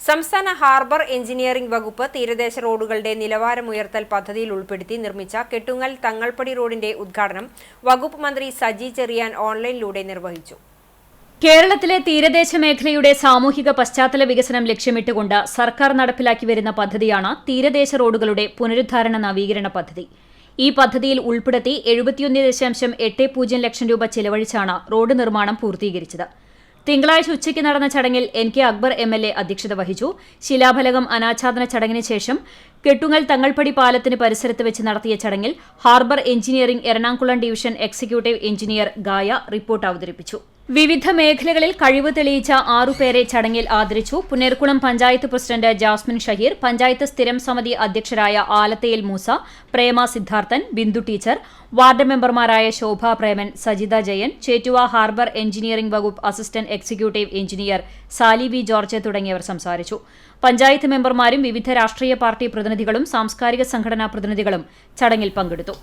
സംസ്ഥാന harbour engineering വകുപ്പ് തീരദേശ റോഡുകളുടെ നിലവാരമുയർത്തൽ പദ്ധതിയിൽ ഉൾപ്പെടുത്തി നിർമ്മിച്ച കെട്ടുങ്ങൽ തങ്ങൾപ്പടി റോഡിന്റെ ഉദ്ഘാടനം വകുപ്പ് മന്ത്രി സജി ചെറിയാൻ ഓൺലൈനിലൂടെ നിർവഹിച്ചു. കേരളത്തിലെ തീരദേശ മേഖലയുടെ സാമൂഹിക പശ്ചാത്തല വികസനം ലക്ഷ്യമിട്ടുകൊണ്ട് സർക്കാർ നടപ്പിലാക്കി വരുന്ന പദ്ധതിയാണ് തീരദേശ റോഡുകളുടെ പുനരുദ്ധാരണ നവീകരണ പദ്ധതി. ഈ പദ്ധതിയിൽ ഉൾപ്പെടുത്തി എഴുപത്തിയൊന്ന് ദശാംശം എട്ട് പൂജ്യം ലക്ഷം രൂപ ചെലവഴിച്ചാണ് റോഡ് നിർമ്മാണം പൂർത്തീകരിച്ചത്. തിങ്കളാഴ്ച ഉച്ചയ്ക്ക് നടന്ന ചടങ്ങിൽ N K Akbar M L A അധ്യക്ഷത വഹിച്ചു. ശിലാഫലകം അനാച്ഛാദന ചടങ്ങിന് ശേഷം കെട്ടുങ്ങൽ തങ്ങൾപ്പടി പാലത്തിന് പരിസരത്ത് വെച്ച് നടത്തിയ ചടങ്ങിൽ harbour engineering Ernakulam division executive engineer Gaya report അവതരിപ്പിച്ചു. വിവിധ മേഖലകളിൽ കഴിവ് തെളിയിച്ച ആറുപേരെ ചടങ്ങിൽ ആദരിച്ചു. പുനർക്കുളം പഞ്ചായത്ത് പ്രസിഡന്റ് ജാസ്മിൻ ഷഹീർ പഞ്ചായത്ത് സ്ഥിരം സമിതി അധ്യക്ഷരായ ആലത്തയിൽ മൂസ പ്രേമ സിദ്ധാർത്ഥൻ ബിന്ദു ടീച്ചർ വാർഡ് മെമ്പർമാരായ ശോഭ പ്രേമൻ സജിത ജയൻ ചേറ്റുവ ഹാർബർ എഞ്ചിനീയറിംഗ് വകുപ്പ് assistant executive engineer Sali V George തുടങ്ങിയവർ സംസാരിച്ചു. പഞ്ചായത്ത് മെമ്പർമാരും വിവിധ രാഷ്ട്രീയ പാർട്ടി പ്രതിനിധികളും സാംസ്കാരിക സംഘടനാ പ്രതിനിധികളും ചടങ്ങിൽ പങ്കെടുത്തു.